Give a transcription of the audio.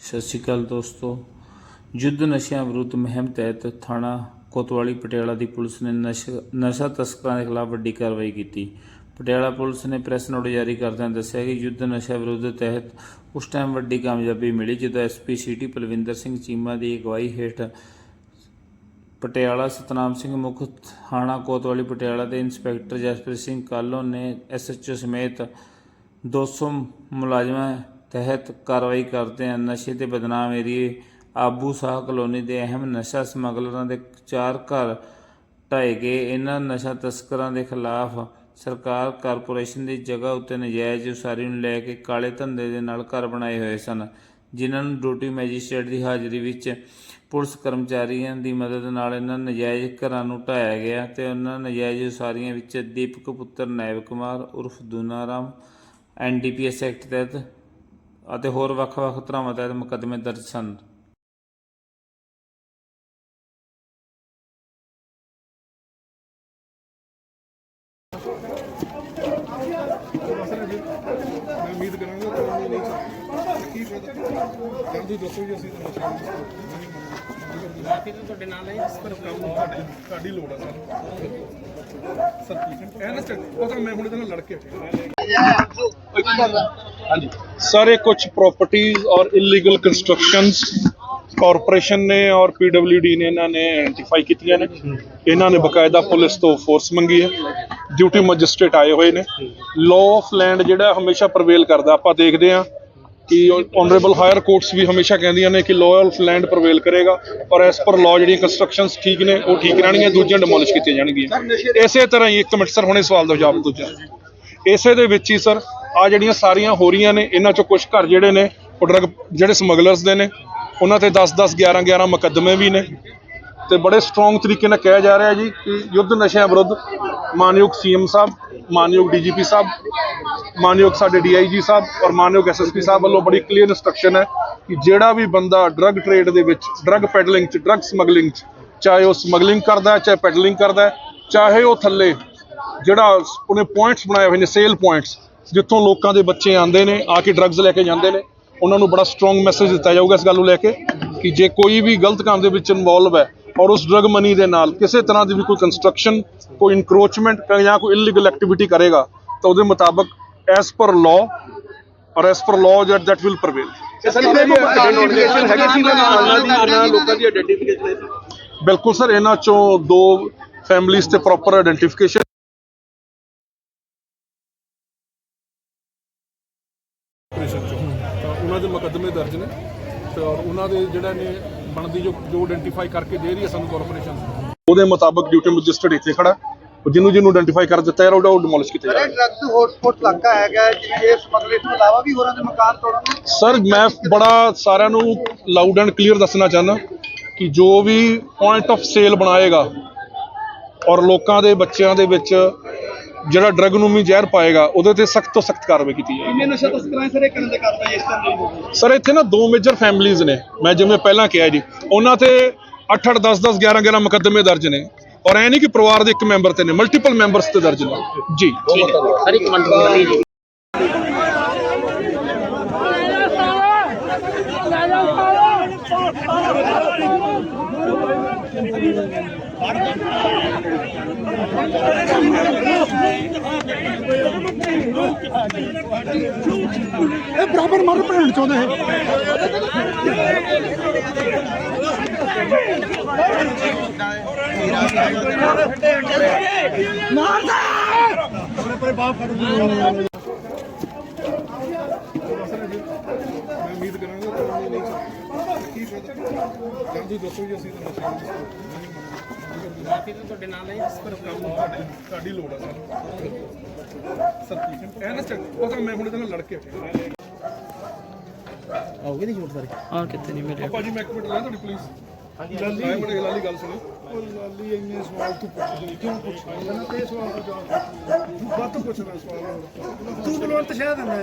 ਸਤਿ ਸ਼੍ਰੀ ਅਕਾਲ ਦੋਸਤੋ। ਯੁੱਧ ਨਸ਼ਿਆਂ ਵਿਰੁੱਧ ਮੁਹਿੰਮ ਤਹਿਤ ਥਾਣਾ ਕੋਤਵਾਲੀ ਪਟਿਆਲਾ ਦੀ ਪੁਲਿਸ ਨੇ ਨਸ਼ਾ ਨਸ਼ਾ ਤਸਕਰਾਂ ਦੇ ਖਿਲਾਫ ਵੱਡੀ ਕਾਰਵਾਈ ਕੀਤੀ। ਪਟਿਆਲਾ ਪੁਲਿਸ ਨੇ ਪ੍ਰੈਸ ਨੋਟ ਜਾਰੀ ਕਰਦਿਆਂ ਦੱਸਿਆ ਕਿ ਯੁੱਧ ਨਸ਼ਾ ਵਿਰੁੱਧ ਤਹਿਤ ਉਸ ਟਾਈਮ ਵੱਡੀ ਕਾਮਯਾਬੀ ਮਿਲੀ, ਜਦੋਂ ਐਸਪੀ ਸਿਟੀ ਪਲਵਿੰਦਰ ਸਿੰਘ ਚੀਮਾ ਦੀ ਅਗਵਾਈ ਹੇਠ ਪਟਿਆਲਾ ਸਤਨਾਮ ਸਿੰਘ ਮੁੱਖ ਥਾਣਾ ਕੋਤਵਾਲੀ ਪਟਿਆਲਾ ਦੇ ਇੰਸਪੈਕਟਰ ਜਸਪ੍ਰੀਤ ਸਿੰਘ ਕਾਲੋ ਨੇ ਐਸਐਚਓ ਸਮੇਤ 200 ਮੁਲਾਜ਼ਮਾਂ ਤਹਿਤ ਕਾਰਵਾਈ ਕਰਦੇ ਹਨ ਨਸ਼ੇ ਤੇ ਬਦਨਾਮ ਏਰੀਏ ਆਬੂ ਸਾਹ ਕਲੋਨੀ ਦੇ ਅਹਿਮ ਨਸ਼ਾ ਸਮਗਲਰਾਂ ਦੇ ਚਾਰ ਘਰ ਢਾਏ ਗਏ। ਇਹਨਾਂ ਨਸ਼ਾ ਤਸਕਰਾਂ ਦੇ ਖਿਲਾਫ ਸਰਕਾਰ ਕਾਰਪੋਰੇਸ਼ਨ ਦੀ ਜਗ੍ਹਾ ਉੱਤੇ ਨਜਾਇਜ਼ ਉਸਾਰੀ ਨੂੰ ਲੈ ਕੇ ਕਾਲੇ ਧੰਦੇ ਦੇ ਨਾਲ ਘਰ ਬਣਾਏ ਹੋਏ ਸਨ, ਜਿਨ੍ਹਾਂ ਨੂੰ ਡਿਊਟੀ ਮੈਜਿਸਟ੍ਰੇਟ ਦੀ ਹਾਜ਼ਰੀ ਵਿੱਚ ਪੁਲਿਸ ਕਰਮਚਾਰੀਆਂ ਦੀ ਮਦਦ ਨਾਲ ਇਹਨਾਂ ਨਜਾਇਜ਼ ਘਰਾਂ ਨੂੰ ਢਾਇਆ ਗਿਆ ਤੇ ਉਹਨਾਂ ਨਜਾਇਜ਼ ਉਸਾਰੀਆਂ ਵਿੱਚ ਦੀਪਕ ਪੁੱਤਰ ਨੈਵ ਕੁਮਾਰ, ਉਰਫ ਦੂਨਾਰਾਮ ਐਨਡੀਪੀਐਸ ਐਕਟ ਤਹਿਤ ਅਤੇ ਹੋਰ ਵੱਖ-ਵੱਖ ਧਾਰਾਵਾਂ ਤਹਿਤ ਮੁਕੱਦਮੇ ਦਰਜ ਸਨ। ਮੈਂ ਉਮੀਦ ਕਰਾਂਗਾ ਕਿ ਨਹੀਂ ਜਲਦੀ ਦੱਸੋ ਜੀ ਅਸੀਂ ਤਾਂ ਤੁਹਾਡੇ ਨਾਲ ਹੈ ਪਰ ਕੰਮ ਤੁਹਾਡੀ ਤੁਹਾਡੀ ਲੋੜ ਆ ਸਰ। ਸਰ ਹੈ ਇਹ ਨਾ ਉਹ ਤਾਂ ਮੈਂ ਹੁਣ ਇਹਦੇ ਨਾਲ ਲੜ ਕੇ ਹਟਿਆ ਹਾਂਜੀ। ਸਾਰੇ ਕੁਝ ਪ੍ਰਾਪਰਟੀਆਂ ਔਰ ਇਲੀਗਲ ਕੰਸਟਰਕਸ਼ਨਸ ਕਾਰਪੋਰੇਸ਼ਨ ਨੇ ਔਰ ਪੀਡਬਲਯੂਡੀ ਨੇ ਇਹਨਾਂ ਨੇ ਆਇਡੈਂਟੀਫਾਈ ਕੀਤੀਆਂ ਨੇ। ਇਹਨਾਂ ਨੇ ਬਕਾਇਦਾ ਪੁਲਿਸ ਤੋਂ ਫੋਰਸ ਮੰਗੀ ਹੈ। ਡਿਊਟੀ ਮੈਜਿਸਟ੍ਰੇਟ ਆਏ ਹੋਏ ਨੇ। ਲਾਅ ਆਫ ਲੈਂਡ ਜਿਹੜਾ ਹਮੇਸ਼ਾ ਪ੍ਰਵੇਲ ਕਰਦਾ। ਆਪਾਂ ਦੇਖਦੇ ਹਾਂ ਕਿ ਆਨਰੇਬਲ ਹਾਇਰ ਕੋਰਟਸ ਵੀ ਹਮੇਸ਼ਾ ਕਹਿੰਦੀਆਂ ਨੇ ਕਿ ਲਾਅ ਆਫ ਲੈਂਡ ਪ੍ਰਵੇਲ ਕਰੇਗਾ। ਔਰ ਐਸ ਪਰ ਲਾਅ ਜਿਹੜੀਆਂ ਕੰਸਟਰਕਸ਼ਨਸ ਠੀਕ ਨੇ, ਉਹ ਠੀਕ ਰਹਿਣਗੀਆਂ। ਦੂਜੀਆਂ ਡਿਮੋਲਿਸ਼ ਕੀਤੀਆਂ ਜਾਣਗੀਆਂ। ਇਸੇ ਤਰ੍ਹਾਂ ਹੀ ਇੱਕ ਮਿੰਟ ਸਰ ਹੁਣੇ ਸਵਾਲ ਦਾ ਜਵਾਬ ਦੂਜਾ। ਇਸੇ ਦੇ ਵਿੱਚ ਹੀ ਸਰ ਆ ਜਿਹੜੀਆਂ ਸਾਰੀਆਂ ਹੋ ਰਹੀਆਂ ਨੇ, ਇਹਨਾਂ ਚੋਂ ਕੁਝ ਘਰ ਜਿਹੜੇ ਨੇ, ਉਹ ਡਰਗ ਜਿਹੜੇ ਸਮਗਲਰਸ ਦੇ ਨੇ, ਉਹਨਾਂ ਤੇ 10 10 11 11 ਮੁਕੱਦਮੇ ਵੀ ਨੇ। ਤੇ ਬੜੇ ਸਟਰੋਂਗ ਤਰੀਕੇ ਨਾਲ ਕਿਹਾ ਜਾ ਰਿਹਾ ਜੀ ਕਿ ਯੁੱਧ ਨਸ਼ਿਆਂ ਵਿਰੁੱਧ ਮਾਨਯੋਗ ਸੀਐਮ ਸਾਹਿਬ, ਮਾਨਯੋਗ ਡੀਜੀਪੀ ਸਾਹਿਬ, ਮਾਨਯੋਗ ਸਾਡੇ ਡੀਆਈਜੀ ਸਾਹਿਬ ਔਰ ਮਾਨਯੋਗ ਐਸਐਸਪੀ ਸਾਹਿਬ ਵੱਲੋਂ ਬੜੀ ਕਲੀਅਰ ਇਨਸਟਰਕਸ਼ਨ ਹੈ ਕਿ ਜਿਹੜਾ ਵੀ ਬੰਦਾ ਡਰੱਗ ਟ੍ਰੇਡ ਦੇ ਵਿੱਚ ਡਰੱਗ ਪੈਡਲਿੰਗ ਚ ਡਰੱਗ ਸਮਗਲਿੰਗ ਚ, ਚਾਹੇ ਉਹ ਸਮਗਲਿੰਗ ਕਰਦਾ ਹੈ, ਚਾਹੇ ਪੈਡਲਿੰਗ ਕਰਦਾ ਹੈ, ਚਾਹੇ ਉਹ ਥੱਲੇ ਜਿਹੜਾ ਉਹਨੇ ਪੁਆਇੰਟਸ ਬਣਾਏ ਹੋਏ ਨੇ ਸੇਲ ਪੁਆਇੰਟਸ ਜਿੱਥੋਂ ਲੋਕਾਂ ਦੇ ਬੱਚੇ ਆਉਂਦੇ ਨੇ ਆ ਕੇ ਡਰੱਗਸ ਲੈ ਕੇ ਜਾਂਦੇ ਨੇ ਉਹਨਾਂ ਨੂੰ ਬੜਾ ਸਟਰੋਂਗ ਮੈਸੇਜ ਦਿੱਤਾ ਜਾਊਗਾ ਇਸ ਗੱਲ ਨੂੰ ਲੈ ਕੇ ਕਿ ਜੇ ਕੋਈ ਵੀ ਗਲਤ ਕੰਮ ਦੇ ਵਿੱਚ ਇਨਵੋਲਵ ਹੈ ਔਰ ਉਸ ਡਰੱਗ ਮਨੀ ਦੇ ਨਾਲ ਕਿਸੇ ਤਰ੍ਹਾਂ ਦੀ ਵੀ ਕੋਈ ਕੰਸਟਰਕਸ਼ਨ ਕੋਈ ਇਨਕਰੋਚਮੈਂਟ ਜਾਂ ਕੋਈ ਇਲੀਗਲ ਐਕਟੀਵਿਟੀ ਕਰੇਗਾ ਤਾਂ ਉਹਦੇ ਮੁਤਾਬਕ as per law or as per law that that will prevail ਬਿਲਕੁਲ ਸਰ ਇਹਨਾਂ ਚੋਂ ਦੋ ਫੈਮਿਲੀਜ਼ ਤੇ ਪ੍ਰੋਪਰ ਆਇਡੈਂਟੀਫਿਕੇਸ਼ਨ ਆਪਰੇਸ਼ਨ ਚੋਂ ਤਾਂ ਉਹਨਾਂ ਦੇ ਮੁਕੱਦਮੇ ਦਰਜ ਨੇ ਤੇ ਔਰ ਉਹਨਾਂ ਦੇ ਜਿਹੜਾ ਨੇ ਬਣਦੀ ਜੋ ਜੋ ਆਇਡੈਂਟੀਫਾਈ ਕਰਕੇ ਦੇ ਰਹੀ ਹੈ ਸਾਨੂੰ ਕਾਰਪੋਰੇਸ਼ਨ ਉਹਦੇ ਮੁਤਾਬਕ ਡਿਊਟੀ ਮੈਜਿਸਟਰੇਟ ਇੱਥੇ ਖੜਾ ਹੈ। ਉਹ ਜਿਹਨੂੰ ਜਿਹਨੂੰ ਆਇਡੈਂਟੀਫਾਈ ਕਰ ਦਿੱਤਾ ਯਾਰ ਉਹਦਾ ਉਹ ਡਿਮੋਲਿਸ਼ ਕੀਤਾ ਸਰ ਜਾਏਗਾ ਡਰੱਗਸ ਹੌਟਸਪੌਟ ਇਲਾਕਾ ਹੈਗਾ ਹੈ, ਜਿਵੇਂ ਇਹ ਸਮਗਲਰ ਤੋਂ ਇਲਾਵਾ ਵੀ ਹੋਰਾਂ ਦੇ ਮਕਾਨ ਤੋੜਨ ਸਰ ਮੈਂ ਬੜਾ ਸਾਰਿਆਂ ਨੂੰ ਲਾਊਡ ਐਂਡ ਕਲੀਅਰ ਦੱਸਣਾ ਚਾਹੁੰਦਾ ਕਿ ਜੋ ਵੀ ਪੁਆਇੰਟ ਆਫ ਸੇਲ ਬਣਾਏਗਾ ਔਰ ਲੋਕਾਂ ਦੇ ਬੱਚਿਆਂ ਦੇ ਵਿੱਚ ਜਿਹੜਾ ਡਰੱਗ ਨੂੰ ਵੀ ਜ਼ਹਿਰ ਪਾਏਗਾ ਉਹਦੇ ਤੇ ਸਖਤ ਤੋਂ ਸਖਤ ਕਾਰਵਾਈ ਕੀਤੀ ਜਾਏਗੀ। ਕਿੰਨੇ ਨਸ਼ਾ ਤਸਕਰਾਂ ਸਰ ਇਹ ਕਰਨ ਦੇ ਕਾਰਵਾਈ ਇਸ ਤਰ੍ਹਾਂ ਦੀ ਹੋਊਗੀ ਸਰ ਇੱਥੇ ਨਾ ਦੋ ਮੇਜਰ ਫੈਮਿਲੀਆਂ ਨੇ। ਮੈਂ ਜਿਵੇਂ ਪਹਿਲਾਂ ਕਿਹਾ ਜੀ ਉਹਨਾਂ ਤੇ 8 8 10 10 11 11 ਮੁਕੱਦਮੇ ਦਰਜ ਨੇ। ਔਰ ਐ ਨਹੀਂ ਕਿ ਪਰਿਵਾਰ ਦੇ ਇੱਕ ਮੈਂਬਰ ਤੇ ਨੇ ਮਲਟੀਪਲ ਮੈਂਬਰਸ ਤੇ ਦਰਜ ਨੇ। ਜੀ। ਹਰ ਇੱਕ ਮੰਡੀ ਵਾਲੀ ਜੀ। ਇਹ ਬਰਾਬਰ ਮਰ ਭੈਣ ਚਾਹੁੰਦੇ ਹੈ ਮੈਂ ਉਮੀਦ ਕਰਾਂਗਾ ਕਿ ਉਹ ਨਹੀਂ ਸਕਦਾ ਜਲਦੀ ਦੱਸੋ ਜੀ ਅਸੀਂ ਤਾਂ ਬਾਕੀ ਤਾਂ ਤੁਹਾਡੇ ਨਾਲ ਹੈ ਪਰ ਕੰਮ ਤੁਹਾਡੀ ਤੁਹਾਡੀ ਲੋੜ ਆ ਸਰ ਸਰ ਠੀਕ ਹੈ ਇਹ ਨਾ ਚੱਲ ਉਹ ਤਾਂ ਮੈਂ ਹੁਣ ਇਹਦੇ ਨਾਲ ਲੜ ਕੇ ਹਟਿਆ ਆਉਗੇ ਨਹੀਂ ਜੋੜ ਸਾਰੇ ਆ ਕਿੱਥੇ ਨਹੀਂ ਮੇਰੇ ਭਾਜੀ ਮੈਂ ਇੱਕ ਮਿੰਟ ਲਾਂ ਤੁਹਾਡੀ ਪਲੀਜ਼ ਹਾਂਜੀ ਲਾਲੀ ਬੜੇ ਲਾਲੀ ਗੱਲ ਸੁਣੋ ਉਹ ਲਾਲੀ ਇੰਨੇ ਸਵਾਲ ਤੂੰ ਪੁੱਛਦੀ ਕਿਉਂ ਪੁੱਛਦਾ ਨਾ ਤੇ ਸਵਾਲ ਦਾ ਜਵਾਬ ਤੂੰ ਬਾਤ ਪੁੱਛਣਾ ਸਵਾਲ ਤੂੰ ਬਲਵੰਤ ਸ਼ਾਹ ਦਿੰਦਾ